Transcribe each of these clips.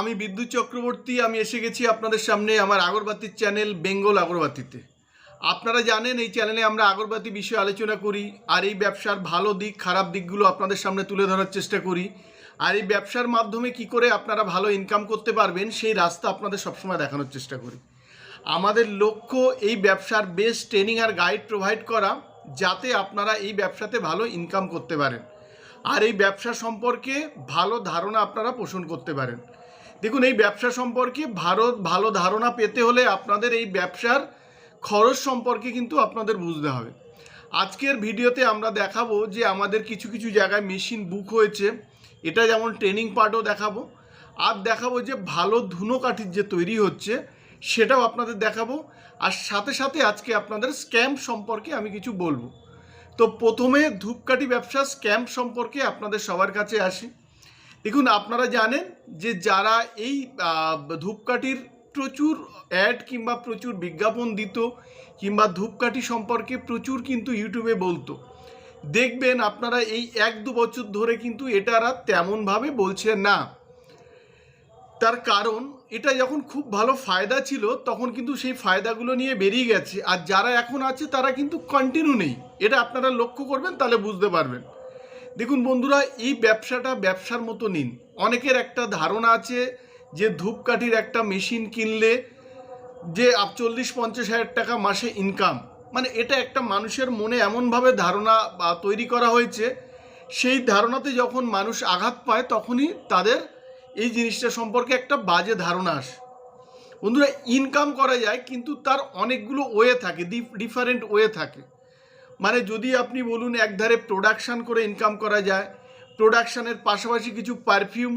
আমি বিদ্যুৎ চক্রবর্তী, আমি এসে গেছি আপনাদের সামনে আমার আগরবাতির চ্যানেল বেঙ্গল আগরবাতিতে। আপনারা জানেন এই চ্যানেলে আমরা আগরবাতি বিষয়ে আলোচনা করি, আর এই ব্যবসার ভালো দিক, খারাপ দিকগুলো আপনাদের সামনে তুলে ধরার চেষ্টা করি। আর এই ব্যবসার মাধ্যমে কি করে আপনারা ভালো ইনকাম করতে পারবেন, সেই রাস্তা আপনাদের সবসময় দেখানোর চেষ্টা করি। আমাদের লক্ষ্য এই ব্যবসার বেস্ট ট্রেনিং আর গাইড প্রোভাইড করা, যাতে আপনারা এই ব্যবসাতে ভালো ইনকাম করতে পারেন। আর এই ব্যবসা সম্পর্কে ভালো ধারণা আপনারা পোষণ করতে পারেন। দেখুন, এই ব্যবসা সম্পর্কে ভারত ভালো ধারণা পেতে হলে আপনাদের এই ব্যবসার খরচ সম্পর্কে কিন্তু আপনাদের বুঝতে হবে। আজকের ভিডিওতে আমরা দেখাবো যে আমাদের কিছু কিছু জায়গায় মেশিন বুক হয়েছে। এটা যেমন ট্রেনিং পার্টও দেখাবো। আর দেখাবো যে ভালো ধুনো কাঠির যে তৈরি হচ্ছে, সেটাও আপনাদের দেখাবো। আর সাথে সাথে আজকে আপনাদের স্ক্যাম সম্পর্কে আমি কিছু বলব। তো প্রথমে ধূপকাঠি ব্যবসা স্ক্যাম সম্পর্কে আপনাদের সবার কাছে আসি। দেখুন, আপনারা জানেন যে যারা এই ধূপকাঠির প্রচুর অ্যাড কিংবা প্রচুর বিজ্ঞাপন দিত কিংবা ধূপকাঠি সম্পর্কে প্রচুর কিন্তু ইউটিউবে বলতো। দেখবেন, আপনারা এই এক দু বছর ধরে কিন্তু এটারা তেমনভাবে বলছে না। তার কারণ, এটা যখন খুব ভালো ফায়দা ছিল, তখন কিন্তু সেই ফায়দাগুলো নিয়ে বেরিয়ে গেছে। আর যারা এখন আছে, তারা কিন্তু কন্টিনিউ নেই। এটা আপনারা লক্ষ্য করবেন, তাহলে বুঝতে পারবেন। দেখুন বন্ধুরা, এই ব্যবসাটা ব্যবসার মতো নিন। অনেকের একটা ধারণা আছে যে ধূপকাঠির একটা মেশিন কিনলে যে চল্লিশ পঞ্চাশ হাজার টাকা মাসে ইনকাম মানে এটা একটা মানুষের মনে এমনভাবে ধারণা বা তৈরি করা হয়েছে, সেই ধারণাতে যখন মানুষ আঘাত পায়, তখনই তাদের এই জিনিসটা সম্পর্কে একটা বাজে ধারণা আসে। বন্ধুরা ইনকাম করা যায়, কিন্তু তার অনেকগুলো ওয়ে থাকে ডিফারেন্ট ওয়ে থাকে। মানে যদি আপনি বলুন একধারে প্রোডাকশান করে ইনকাম করা যায় প্রোডাকশানের পাশাপাশি কিছু পারফিউম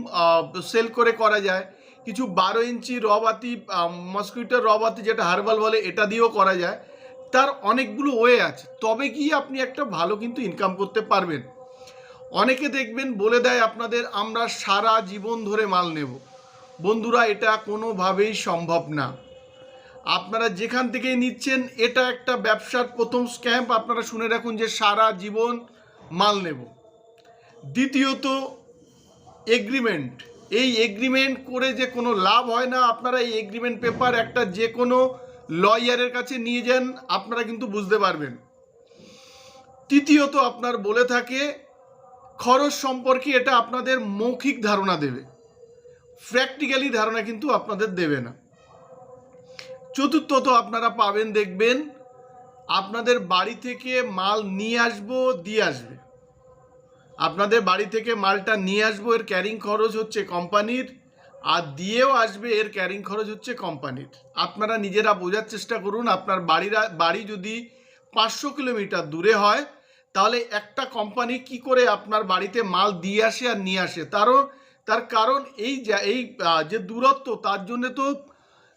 সেল করে করা যায়, কিছু বারো ইঞ্চি রবাতি মসকুইটার রবাতি যেটা হার্বাল বলে, এটা দিয়েও করা যায়, তার অনেকগুলো ওয়ে আছে। তবে কি আপনি একটা ভালো কিন্তু ইনকাম করতে পারবেন। অনেকে দেখবেন বলে দেয় আপনাদের, আমরা সারা জীবন ধরে মাল নেব। বন্ধুরা, এটা কোনোভাবেই সম্ভব না। আপনারা যেখান থেকেই নিচ্ছেন, এটা একটা ব্যবসার প্রথম স্ক্যাম্প। আপনারা শুনে রাখুন যে সারা জীবন মাল নেব। দ্বিতীয়ত এগ্রিমেন্ট এই এগ্রিমেন্ট করে যে কোনো লাভ হয় না, আপনারা এই এগ্রিমেন্ট পেপার একটা যে কোনো লয়ারের কাছে নিয়ে যান, আপনারা কিন্তু বুঝতে পারবেন। তৃতীয়ত, আপনার বলে থাকে, খরচ সম্পর্কে এটা আপনাদের মৌখিক ধারণা দেবে। প্র্যাকটিক্যালি ধারণা কিন্তু আপনাদের দেবে না। চতুর্থত আপনারা পাবেন, দেখবেন। আপনাদের বাড়ি থেকে মাল নিয়ে আসব, দিয়ে আসবে। আপনাদের বাড়ি থেকে মালটা নিয়ে আসব, এর ক্যারিং খরচ হচ্ছে কোম্পানির আর দিয়েও আসবে, এর ক্যারিং খরচ হচ্ছে কোম্পানির আপনারা নিজেরা বোঝার চেষ্টা করুন, আপনার বাড়িরা, বাড়ি যদি পাঁচশো কিলোমিটার দূরে হয়, তাহলে একটা কোম্পানি কি করে আপনার বাড়িতে মাল দিয়ে আসে আর নিয়ে আসে? তারও, তার কারণ এই এই যে দূরত্ব, তার জন্য তো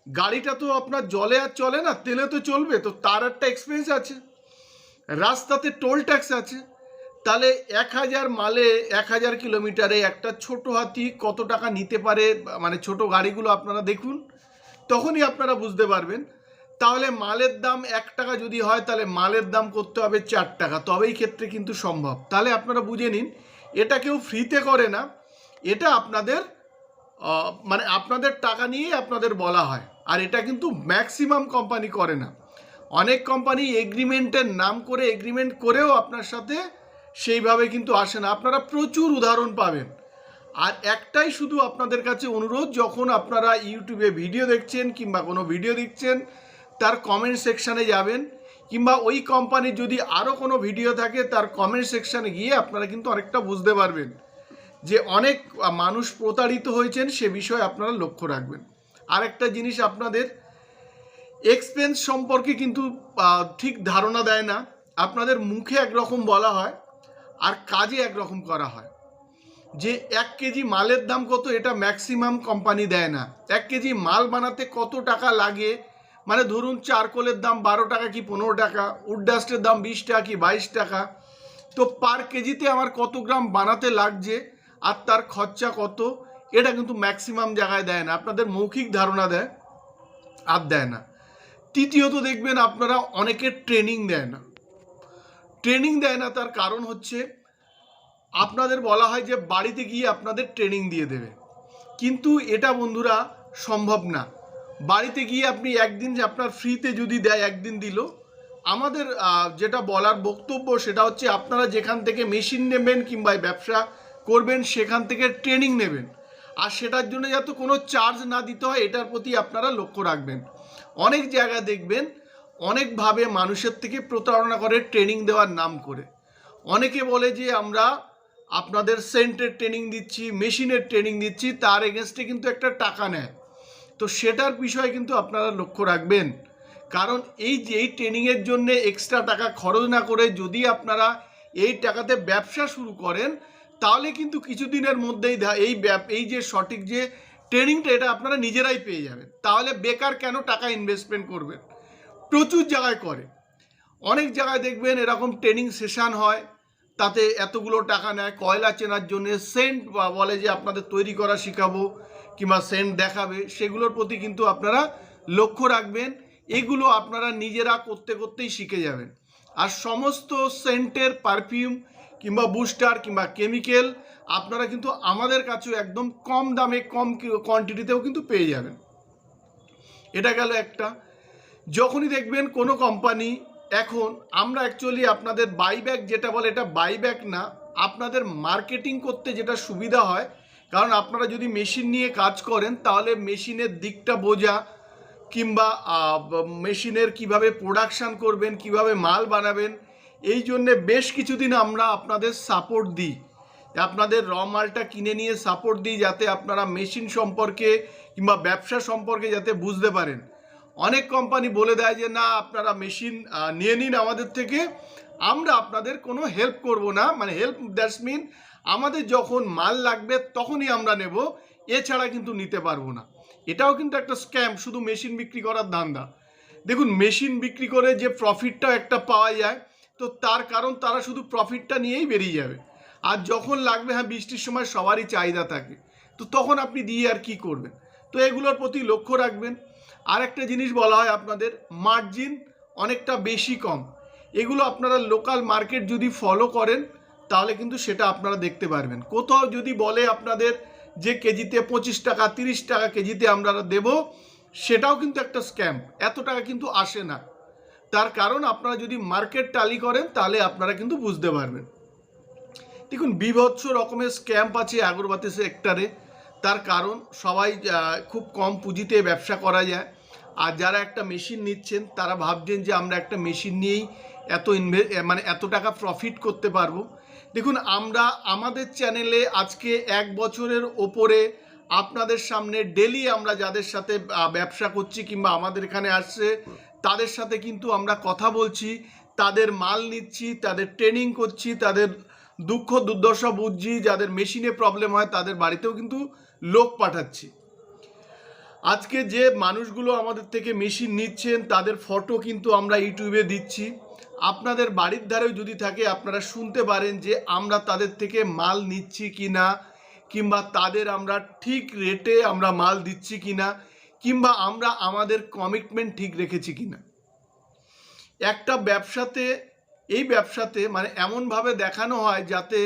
গাড়িটা তো আপনার জলে আর চলে না, তেলে তো চলবে, তো তার একটা এক্সপেন্স আছে। রাস্তাতে টোল ট্যাক্স আছে। তাহলে এক হাজার মালে এক হাজার কিলোমিটারে একটা ছোট হাতি কত টাকা নিতে পারে মানে ছোট গাড়িগুলো আপনারা দেখুন, তখনই আপনারা বুঝতে পারবেন। তাহলে মালের দাম এক টাকা যদি হয়, তাহলে মালের দাম করতে হবে চার টাকা, তবেই ক্ষেত্রে কিন্তু সম্ভব। তাহলে আপনারা বুঝে নিন, এটা কেউ ফ্রিতে করে না, এটা আপনাদের মানে আপনাদের টাকা নিয়েই আপনাদের বলা হয়। আর এটা কিন্তু ম্যাক্সিমাম কোম্পানি করে না। অনেক কোম্পানি এগ্রিমেন্টের নাম করে এগ্রিমেন্ট করেও আপনার সাথে সেইভাবে কিন্তু আসে না। আপনারা প্রচুর উদাহরণ পাবেন। আর একটাই শুধু আপনাদের কাছে অনুরোধ, যখন আপনারা ইউটিউবে ভিডিও দেখছেন কিংবা কোনো ভিডিও দেখছেন, তার কমেন্ট সেকশানে যাবেন কিংবা ওই কোম্পানির যদি আরও কোনো ভিডিও থাকে, তার কমেন্ট সেকশানে গিয়ে আপনারা কিন্তু অনেকটা বুঝতে পারবেন যে অনেক মানুষ প্রতারিত হয়েছেন সে বিষয়ে আপনারা লক্ষ্য রাখবেন। আরেকটা জিনিস আপনাদের এক্সপেন্স সম্পর্কে কিন্তু ঠিক ধারণা দেয় না। আপনাদের মুখে একরকম বলা হয় আর কাজে একরকম করা হয়। যে এক কেজি মালের দাম কত এটা ম্যাক্সিমাম কোম্পানি দেয় না। এক কেজি মাল বানাতে কত টাকা লাগে? মানে ধরুন চারকোলের দাম বারো টাকা কি পনেরো টাকা উডডাস্টের দাম বিশ টাকা কি বাইশ টাকা। তো পার কেজিতে আমার কত গ্রাম বানাতে লাগছে আর তার খরচা কত? এটা কিন্তু ম্যাক্সিমাম জায়গায় দেয় না, আপনাদের মৌখিক ধারণা দেয়, আর দেয় না। তৃতীয়ত দেখবেন আপনারা অনেকের ট্রেনিং দেয় না। ট্রেনিং দেয় না, তার কারণ হচ্ছে আপনাদের বলা হয় যে বাড়িতে গিয়ে আপনাদের ট্রেনিং দিয়ে দেবে। কিন্তু এটা বন্ধুরা সম্ভব না। বাড়িতে গিয়ে আপনি একদিন যে আপনার ফ্রিতে যদি দেয়, একদিন দিল, আমাদের যেটা বলার বক্তব্য সেটা হচ্ছে আপনারা যেখান থেকে মেশিন নেবেন কিংবা ব্যবসা করবেন, সেখান থেকে ট্রেনিং নেবেন। আর সেটার জন্য যাতে কোনো চার্জ না দিতে হয়, এটার প্রতি আপনারা লক্ষ্য রাখবেন। অনেক জায়গায় দেখবেন, অনেকভাবে মানুষের থেকে প্রতারণা করে ট্রেনিং দেওয়ার নাম করে। অনেকে বলে যে, আমরা আপনাদের সেন্টের ট্রেনিং দিচ্ছি, মেশিনের ট্রেনিং দিচ্ছি, তার এগেনস্টে কিন্তু একটা টাকা নেয়। তো সেটার বিষয়ে কিন্তু আপনারা লক্ষ্য রাখবেন। কারণ এই যে, এই ট্রেনিংয়ের জন্য এক্সট্রা টাকা খরচ না করে যদি আপনারা এই টাকাতে ব্যবসা শুরু করেন তাহলে কিন্তু কিছুদিনের মধ্যেই এই এই যে সঠিক যে ট্রেনিংটা, এটা আপনারা নিজেরাই পেয়ে যাবেন। তাহলে বেকার কেন টাকা ইনভেস্টমেন্ট করবেন? প্রচুর জায়গায় করে। অনেক জায়গায় দেখবেন এরকম ট্রেনিং সেশান হয়, তাতে এতগুলো টাকা নেয়, কয়লা চেনার জন্য সেন্ট বা বলে যে আপনাদের তৈরি করা শেখাবো, কিংবা সেন্ট দেখাবে, সেগুলোর প্রতি কিন্তু আপনারা লক্ষ্য রাখবেন। এগুলো আপনারা নিজেরা করতে করতেই শিখে যাবেন। আর সমস্ত সেন্টের পারফিউম কিংবা বুস্টার কিংবা কেমিক্যাল আপনারা কিন্তু আমাদের কাছেও একদম কম দামে, কম কোয়ান্টিটিতেও কিন্তু পেয়ে যাবেন। এটা গেল একটা। যখনই দেখবেন কোনো কোম্পানি এখন আমরা অ্যাকচুয়ালি আপনাদের বাইব্যাক যেটা বলে, এটা বাইব্যাক না, আপনাদের মার্কেটিং করতে যেটা সুবিধা হয়, কারণ আপনারা যদি মেশিন নিয়ে কাজ করেন, তাহলে মেশিনের দিকটা বোঝা কিংবা মেশিনের কীভাবে প্রোডাকশান করবেন, কীভাবে মাল বানাবেন এই জন্যে বেশ কিছুদিন আমরা আপনাদের সাপোর্ট দিই। আপনাদের র মালটা কিনে নিয়ে সাপোর্ট দিই যাতে আপনারা মেশিন সম্পর্কে কিংবা ব্যবসা সম্পর্কে যাতে বুঝতে পারেন। অনেক কোম্পানি বলে দেয় যে, না, আপনারা মেশিন নিয়ে নিন আমাদের থেকে। আমরা আপনাদের কোনো হেল্প করব না। মানে হেল্প দ্যাটস মিন আমাদের যখন মাল লাগবে তখনই আমরা নেব। এছাড়া কিন্তু নিতে পারব না। এটাও কিন্তু একটা স্ক্যাম শুধু মেশিন বিক্রি করার ধান্দা। দেখুন মেশিন বিক্রি করে যে প্রফিটটা একটা পাওয়া যায়। তো তার কারণ তারা শুধু প্রফিটটা নিয়েই বেরিয়ে যাবে। আর যখন লাগবে হ্যাঁ বৃষ্টির সময় সবারই চাহিদা থাকে। তো তখন আপনি দিয়ে আর কি করবেন? তো এগুলোর প্রতি লক্ষ্য রাখবেন। আর একটা জিনিস বলা হয় আপনাদের মার্জিন অনেকটা বেশি কম। এগুলো আপনারা লোকাল মার্কেট যদি ফলো করেন, তাহলে কিন্তু সেটা আপনারা দেখতে পারবেন। কোথাও যদি বলে আপনাদের যে কেজিতে পঁচিশ টাকা, তিরিশ টাকা কেজিতে আমরা দেব, সেটাও কিন্তু একটা স্ক্যাম এত টাকা কিন্তু আসে না। তার কারণ আপনারা যদি মার্কেট টালি করেন, তাহলে আপনারা কিন্তু বুঝতে পারবেন। দেখুন, বিভৎস রকমের স্ক্যাম্প আছে আগরবাতি সেক্টরে তার কারণ সবাই খুব কম পুঁজিতে ব্যবসা করা যায়। আর যারা একটা মেশিন নিচ্ছেন, তারা ভাবছেন যে আমরা একটা মেশিন নিয়েই এত ইনভে মানে এত টাকা প্রফিট করতে পারব। দেখুন, আমরা, আমাদের চ্যানেলে আজকে এক বছরের ওপরে আপনাদের সামনে ডেলি আমরা যাদের সাথে ব্যবসা করছি কিংবা আমাদের এখানে আসছে তাদের সাথে কিন্তু আমরা কথা বলছি, তাদের মাল নিচ্ছি, তাদের ট্রেনিং করছি, তাদের দুঃখ দুর্দশা বুঝছি, যাদের মেশিনে প্রবলেম হয় তাদের বাড়িতেও কিন্তু লোক পাঠাচ্ছি। আজকে যে মানুষগুলো আমাদের থেকে মেশিন নিচ্ছেন, তাদের ফটো কিন্তু আমরা ইউটিউবে দিচ্ছি। আপনাদের বাড়ির ধারেও যদি থাকে, আপনারা শুনতে পারেন যে আমরা তাদের থেকে মাল নিচ্ছি কি না কিংবা তাদের আমরা ঠিক রেটে আমরা মাল দিচ্ছি কি না কিংবা আমরা আমাদের কমিটমেন্ট ঠিক রেখেছি কি না একটা ব্যবসাতে, এই ব্যবসাতে মানে এমনভাবে দেখানো হয় যাতে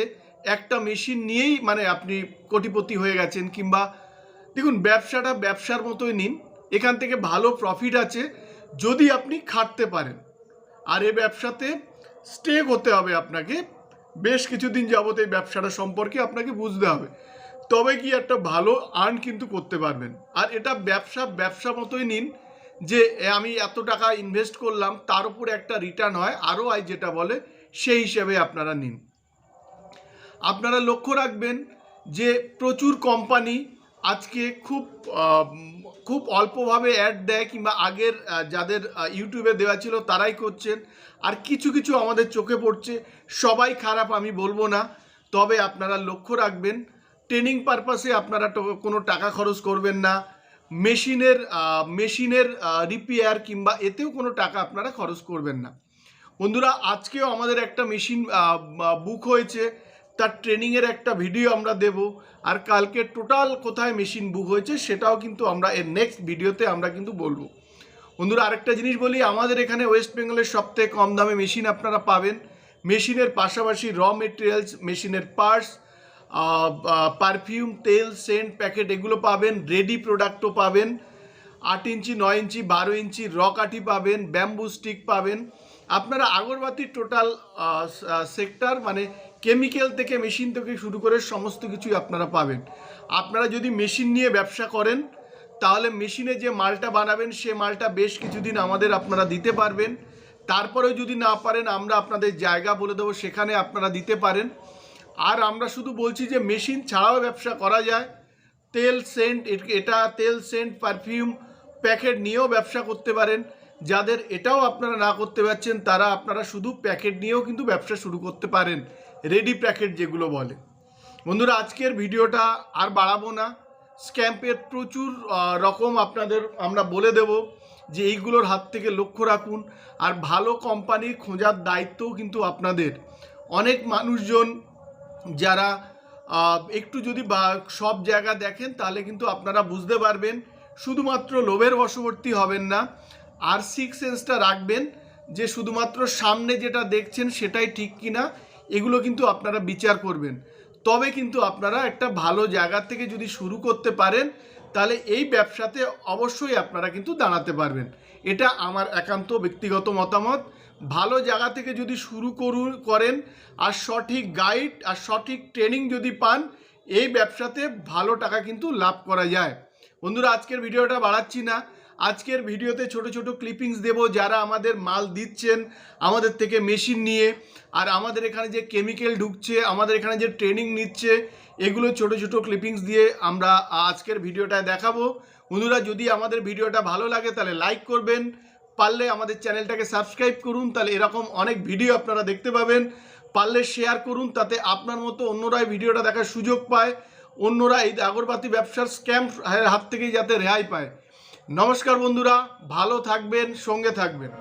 একটা মেশিন নিয়েই মানে আপনি কোটিপতি হয়ে গেছেন কিংবা দেখুন, ব্যবসাটা ব্যবসার মতোই নিন, এখান থেকে ভালো প্রফিট আছে যদি আপনি খাটতে পারেন। আর এই ব্যবসাতে স্টে করতে হবে আপনাকে, বেশ কিছুদিন যাবত এই ব্যবসাটা সম্পর্কে আপনাকে বুঝতে হবে। তবে কি একটা ভালো আর্ন কিন্তু করতে পারবেন। আর এটা ব্যবসা ব্যবসা মতোই নিন যে আমি এত টাকা ইনভেস্ট করলাম, তার উপর একটা রিটার্ন হয় আরও আয় যেটা বলে, সেই হিসেবে আপনারা নিন। আপনারা লক্ষ্য রাখবেন যে, প্রচুর কোম্পানি আজকে খুব খুব অল্পভাবে অ্যাড দেয় কিংবা আগের যাদের ইউটিউবে দেওয়া ছিল তারাই করছেন। আর কিছু কিছু আমাদের চোখে পড়ছে। সবাই খারাপ, আমি বলব না। তবে আপনারা লক্ষ্য রাখবেন ট্রেনিং পারপাসে আপনারা কোনো টাকা খরচ করবেন না। মেশিনের মেশিনের রিপেয়ার কিংবা এতেও কোনো টাকা আপনারা খরচ করবেন না। বন্ধুরা, আজকেও আমাদের একটা মেশিন বুক হয়েছে। তার ট্রেনিংয়ের একটা ভিডিও আমরা দেব। আর কালকে টোটাল কোথায় মেশিন বুক হয়েছে সেটাও কিন্তু আমরা এর নেক্সট ভিডিওতে আমরা কিন্তু বলব। বন্ধুরা, আরেকটা জিনিস বলি, আমাদের এখানে ওয়েস্ট বেঙ্গলের সবথেকে কম দামে মেশিন আপনারা পাবেন। মেশিনের পাশাপাশি র মেটেরিয়ালস মেশিনের পার্টস পারফিউম তেল সেন্ট প্যাকেট এগুলো পাবেন রেডি প্রোডাক্টও পাবেন। আট ইঞ্চি, নয় ইঞ্চি, বারো ইঞ্চি রকাটি পাবেন ব্যাম্বু স্টিক পাবেন। আপনারা আগরবাতির টোটাল সেক্টর মানে কেমিক্যাল থেকে মেশিন থেকে শুরু করে সমস্ত কিছুই আপনারা পাবেন। আপনারা যদি মেশিন নিয়ে ব্যবসা করেন, তাহলে মেশিনে যে মালটা বানাবেন, সে মালটা বেশ কিছুদিন আমাদের আপনারা দিতে পারবেন। তারপরেও যদি না পারেন, আমরা আপনাদের জায়গা বলে দেবো, সেখানে আপনারা দিতে পারেন। আর আমরা শুধু বলছি যে মেশিন ছাড়াও ব্যবসা করা যায়। তেল, সেন্ট, এটা তেল, সেন্ট, পারফিউম, প্যাকেট নিয়েও ব্যবসা করতে পারেন। যাদের এটাও আপনারা না করতে পারছেন, তারা আপনারা শুধু প্যাকেট নিয়েও কিন্তু ব্যবসা শুরু করতে পারেন। রেডি প্যাকেট যেগুলো বলে। বন্ধুরা, আজকের ভিডিওটা আর বাড়াবো না। স্ক্যাম্পের প্রচুর রকম আপনাদের আমরা বলে দেব যে এইগুলোর হাত থেকে লক্ষ্য রাখুন। আর ভালো কোম্পানি খোঁজার দায়িত্বও কিন্তু আপনাদের। অনেক মানুষজন যারা একটু যদি বা সব জায়গা দেখেন তাহলে কিন্তু আপনারা বুঝতে পারবেন, শুধুমাত্র লোভের বশবর্তী হবেন না আর সিক্স সেন্সটা রাখবেন, যে শুধুমাত্র সামনে যেটা দেখছেন সেটাই ঠিক কিনা, এগুলো কিন্তু আপনারা বিচার করবেন। তবে কিন্তু আপনারা একটা ভালো জায়গা থেকে যদি শুরু করতে পারেন, তাহলে এই ব্যবসাতে অবশ্যই আপনারা কিন্তু দাঁড়াতে পারবেন। এটা আমার একান্ত ব্যক্তিগত মতামত। ভালো জায়গা থেকে যদি শুরু করু করেন আর সঠিক গাইড আর সঠিক ট্রেনিং যদি পান, এই ব্যবসাতে ভালো টাকা কিন্তু লাভ করা যায়। বন্ধুরা, আজকের ভিডিওটা বাড়াচ্ছি না। আজকের ভিডিওতে ছোট ছোট ক্লিপিংস দেব যারা আমাদের মাল দিচ্ছেন, আমাদের থেকে মেশিন নিয়ে। আর আমাদের এখানে যে কেমিক্যাল ঢুকছে, আমাদের এখানে যে ট্রেনিং নিচ্ছে, এগুলো ছোট ছোট ক্লিপিংস দিয়ে আমরা আজকের ভিডিওটায় দেখাবো। বন্ধুরা, যদি আমাদের ভিডিওটা ভালো লাগে, তাহলে লাইক করবেন। পারলে আমাদের চ্যানেলটাকে সাবস্ক্রাইব করুন, তাহলে এরকম অনেক ভিডিও আপনারা দেখতে পাবেন। পারলে শেয়ার করুন, তাতে আপনার মতো অন্যরাই ভিডিওটা দেখার সুযোগ পায়। অন্যরা এই আগরবাতি ব্যবসার স্ক্যাম হাত থেকেই যাতে রেহাই পায়। নমস্কার বন্ধুরা, ভালো থাকবেন, সঙ্গে থাকবেন।